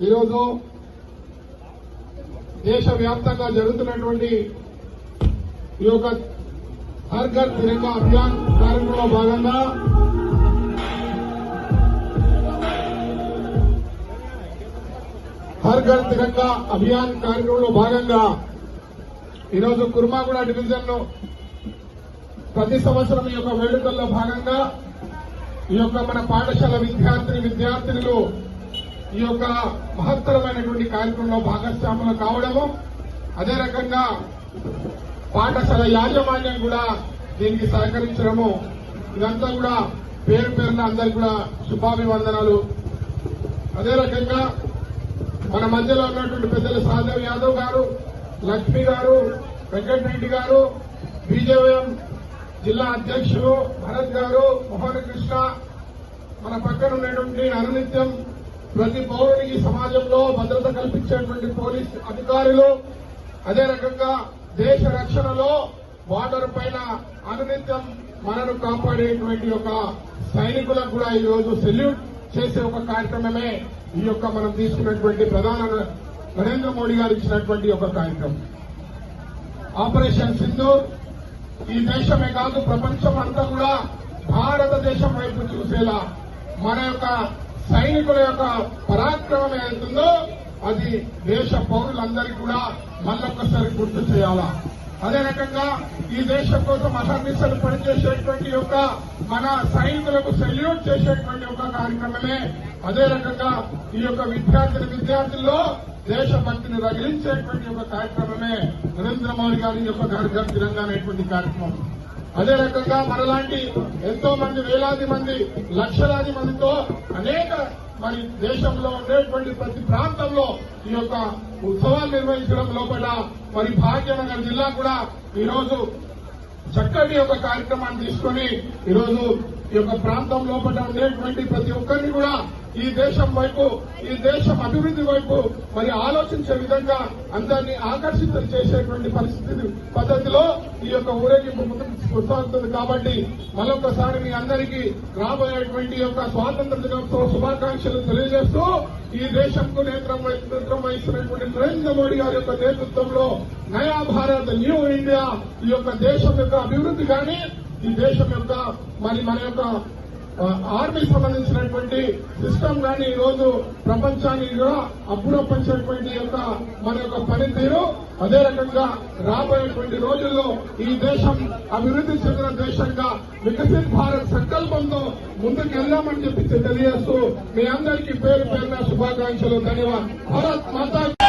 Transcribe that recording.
ఈరోజు దేశవ్యాప్తంగా జరుగుతున్నటువంటి ఈ యొక్క హర్ ఘర్ తిరంగా అభియాన్ కార్యక్రమంలో భాగంగా హర్ ఘర్ తిరంగా అభియాన్ కార్యక్రమంలో భాగంగా ఈరోజు కుర్మాగూడ డివిజన్లో ప్రతి సంవత్సరం ఈ యొక్క వేడుకల్లో భాగంగా ఈ యొక్క మన పాఠశాల విద్యార్థిని విద్యార్థినులు ఈ యొక్క మహత్తరమైనటువంటి కార్యక్రమంలో భాగస్వాములు కావడము అదే రకంగా పాఠశాల యాజమాన్యం కూడా దీనికి సహకరించడము ఇదంతా కూడా పేరు పేరున అందరికి కూడా శుభాభివందనాలు. అదే రకంగా మన మధ్యలో ఉన్నటువంటి పెద్దలు సాధవ్ యాదవ్ గారు లక్ష్మి గారు వెంకటరెడ్డి గారు బీజేఎం జిల్లా అధ్యక్షులు భరత్ గారు మోహన్ కృష్ణ మన పక్కన ఉన్నటువంటి అనునిత్యం ప్రతి పౌరునికి సమాజంలో భద్రత కల్పించేటువంటి పోలీస్ అధికారులు అదే రకంగా దేశ రక్షణలో బార్డర్ పైన అనునిత్యం మనను కాపాడేటువంటి ఒక సైనికులకు కూడా ఈ రోజు సెల్యూట్ చేసే ఒక కార్యక్రమమే ఈ యొక్క మనం తీసుకున్నటువంటి ప్రధాన నరేంద్ర మోడీ గారు ఇచ్చినటువంటి ఒక కార్యక్రమం. ఆపరేషన్ సింధూర్ ఈ దేశమే కాదు ప్రపంచం అంతా కూడా భారతదేశం వైపు చూసేలా మన యొక్క సైనికుల యొక్క పరాక్రమం ఏదైతుందో అది దేశ పౌరులందరికీ కూడా మళ్ళొక్కసారి గుర్తు చేయాలా? అదే రకంగా ఈ దేశం కోసం అహర్నిశలు పనిచేసేటువంటి యొక్క మన సైనికులకు సెల్యూట్ చేసేటువంటి ఒక కార్యక్రమమే. అదే రకంగా ఈ యొక్క విద్యార్థుల విద్యార్థుల్లో దేశభక్తిని రగిలించేటువంటి ఒక కార్యక్రమమే నరేంద్ర మోడీ గారి యొక్క కార్యక్రమం తిరంగా అనేటువంటి కార్యక్రమం. అదే రకంగా మనలాంటి ఎంతో మంది వేలాది మంది లక్షలాది మందితో అనేక మరి దేశంలో ఉండేటువంటి ప్రతి ప్రాంతంలో ఈ యొక్క ఉత్సవాలు నిర్వహించడం లోపల మరి భాగ్యనగర్ జిల్లా కూడా ఈరోజు చక్కటి ఒక కార్యక్రమాన్ని తీసుకొని ఈరోజు ఈ యొక్క ప్రాంతం లోపల ఉండేటువంటి ప్రతి ఒక్కరిని కూడా ఈ దేశం వైపు ఈ దేశం అభివృద్ధి వైపు మరి ఆలోచించే విధంగా అందరినీ ఆకర్షితం చేసేటువంటి పరిస్థితి పద్ధతిలో ఈ యొక్క ఊరేగింపు కొనసాగుతుంది కాబట్టి మరొకసారి మీ అందరికీ రాబోయేటువంటి యొక్క స్వాతంత్ర దినోత్సవ శుభాకాంక్షలు తెలియజేస్తూ ఈ దేశంకు నేత్రం నేత్రం వహిస్తున్నటువంటి నరేంద్ర మోడీ గారి యొక్క నేతృత్వంలో నయా భారత్ న్యూ ఇండియా ఈ యొక్క దేశం యొక్క అభివృద్ధి కానీ ఈ దేశం యొక్క మరి మన యొక్క ఆర్మీ సంబంధించినటువంటి సిస్టమ్ గాని ఈ రోజు ప్రపంచానికి కూడా అప్పుడొప్పించినటువంటి యొక్క మన యొక్క పనితీరు. అదే రకంగా రాబోయేటువంటి రోజుల్లో ఈ దేశం అభివృద్ధి చెందిన దేశంగా వికసిత్ భారత్ సంకల్పంతో ముందుకు వెళ్దామని చెప్పి తెలియజేస్తూ మీ అందరికీ పేరు పేరున శుభాకాంక్షలు. ధన్యవాదాలు. భారత్ మాతా